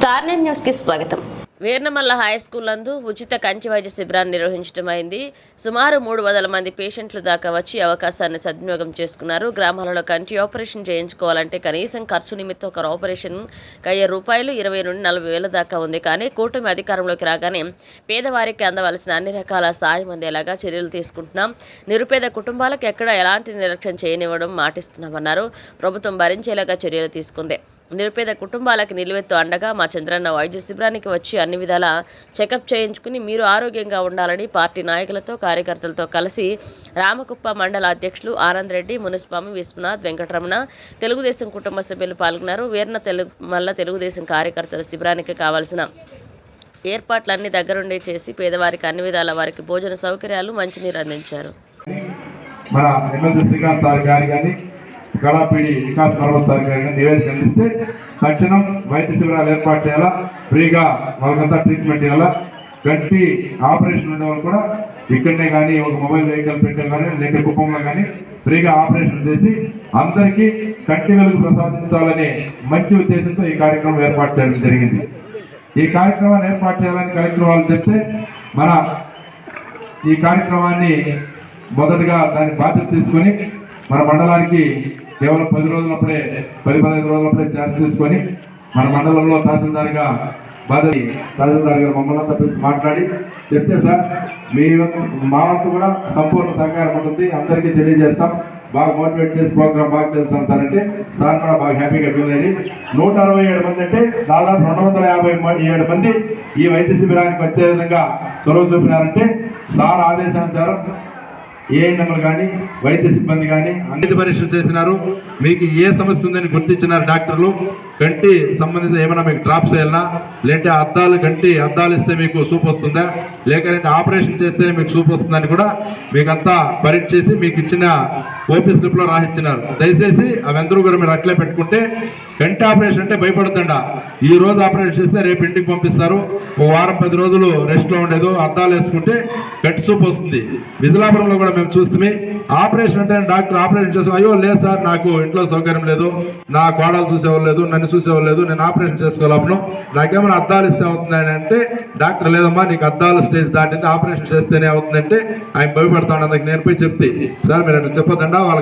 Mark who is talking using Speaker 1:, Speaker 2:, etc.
Speaker 1: Star nine న్యూస్కి స్వాగతం.
Speaker 2: వీర్నమల్ల high school నందు ఉచిత కంచి వైద్య శిబిరాన్ని నిర్వహించడమైంది సుమారు మూడు వందల మంది పేషెంట్లు దాకా వచ్చి అవకాశాన్ని సద్వినియోగం చేసుకున్నారు. గ్రామాలలో కంటి ఆపరేషన్ చేయించుకోవాలంటే కనీసం ఖర్చు నిమిత్తం ఒక ఆపరేషన్ అయ్యే రూపాయలు ఇరవై నుండి నలభై వేల దాకా ఉంది. కానీ కూటమి అధికారంలోకి రాగానే పేదవారికి అందవలసిన అన్ని రకాల సాయం అందేలాగా చర్యలు తీసుకుంటున్నాం. నిరుపేద కుటుంబాలకు ఎక్కడ ఎలాంటి నిర్లక్ష్యం చేయనివ్వడం మాటిస్తున్నామన్నారు. ప్రభుత్వం భరించేలాగా చర్యలు తీసుకుంది. నిరుపేద కుటుంబాలకు నిలువెత్తు అండగా మా చంద్రన్న వైద్య శిబిరానికి వచ్చి అన్ని విధాల చెకప్ చేయించుకుని మీరు ఆరోగ్యంగా ఉండాలని పార్టీ నాయకులతో కార్యకర్తలతో కలిసి రామకుప్ప మండల అధ్యక్షులు ఆనంద్ రెడ్డి మునిస్వామి విశ్వనాథ్ వెంకటరమణ తెలుగుదేశం కుటుంబ సభ్యులు పాల్గొన్నారు. వీర్న తెలుగు మల్ల తెలుగుదేశం కార్యకర్తల శిబిరానికి కావాల్సిన ఏర్పాట్లన్నీ దగ్గరుండి చేసి పేదవారికి అన్ని విధాల వారికి భోజన సౌకర్యాలు మంచినీరు అందించారు.
Speaker 3: మన శ్రీకాంత్ సార్ గారు కానీ కళాపీడి వికాస్ పర్వత్ సార్ గారిని నివేదిక అందిస్తే తక్షణం వైద్య శిబిరాలు ఏర్పాటు చేయాలా ఫ్రీగా వాళ్ళకంతా ట్రీట్మెంట్ ఇవ్వాలా? గట్టి ఆపరేషన్ ఉండేవాళ్ళు కూడా ఇక్కడనే కానీ ఒక మొబైల్ వెహికల్ పెట్టే కానీ లేక కుప్పంలో కానీ ఫ్రీగా ఆపరేషన్ చేసి అందరికీ కంటి వెలుగు ప్రసాదించాలనే మంచి ఉద్దేశంతో ఈ కార్యక్రమం ఏర్పాటు చేయడం జరిగింది. ఈ కార్యక్రమాన్ని ఏర్పాటు చేయాలని కలెక్టర్ వాళ్ళు చెప్తే మన ఈ కార్యక్రమాన్ని మొదటగా దాని బాధ్యత తీసుకొని మన మండలానికి కేవలం పది రోజులప్పుడే పది పదహైదు రోజులప్పుడే ఛార్జ్ తీసుకొని మన మండలంలో తహసీల్దార్గా బాధ్యత తహసీల్దార్ గారు మమ్మల్ని అంతా పిలిచి మాట్లాడి చెప్తే సార్ మీ మా వంతు కూడా సంపూర్ణ సహకారం ఉంటుంది. అందరికీ తెలియజేస్తాం. బాగా మోటివేట్ చేసి ప్రోగ్రామ్ బాగా చేస్తాం సార్ అంటే సార్ కూడా బాగా హ్యాపీగా ఫీల్ అయ్యి నూట అరవై ఏడు మంది అంటే దాదాపు రెండు వందల యాభై ఏడు మంది ఈ వైద్య శిబిరానికి వచ్చే విధంగా చొరవ చూపినారంటే సార్ ఆదేశానుసారం ఏఎన్ఎంలు కానీ వైద్య సిబ్బంది కానీ అన్ని పరీక్షలు చేసినారు. మీకు ఏ సమస్య ఉందని గుర్తించినారు డాక్టర్లు. కంటి సంబంధిత ఏమైనా మీకు డ్రాప్స్ వెళ్ళినా లేదంటే అద్దాలు కంటి అద్దాలు ఇస్తే మీకు సూప్ వస్తుందా లేకపోతే ఆపరేషన్ చేస్తేనే మీకు సూప్ వస్తుందని కూడా మీకంతా పరీక్ష చేసి మీకు ఇచ్చిన ఓపీ స్లిప్లో రాసిచ్చినారు. దయచేసి అవందరూ కూడా మీరు అట్లే పెట్టుకుంటే కంటి ఆపరేషన్ అంటే భయపడుతుండ ఈ రోజు ఆపరేషన్ చేస్తే రేపు ఇంటికి పంపిస్తారు. ఓ వారం పది రోజులు రెస్ట్లో ఉండేదో అద్దాలు వేసుకుంటే కంటి సూప్ వస్తుంది. విజలాపురంలో కూడా మేము చూస్తే ఆపరేషన్ అంటే డాక్టర్ ఆపరేషన్ చేసి అయ్యో లేదు సార్ నాకు ఇంట్లో సౌకర్యం లేదు. నా కోడలు చూసేవాళ్ళు లేదు నన్ను చూసేవాళ్ళు లేదు నేను ఆపరేషన్ చేసుకోలేను నాకేమైనా అద్దాలు ఇస్తే అవుతుందని అంటే డాక్టర్ లేదమ్మా నీకు అద్దాలు స్టేజ్ దాటింది ఆపరేషన్ చేస్తేనే అవుతుందంటే ఆయన భయపడతాడు అందుకు నేను పోయి చెప్తే. సార్ మీరు అట్లా చెప్పొద్దండా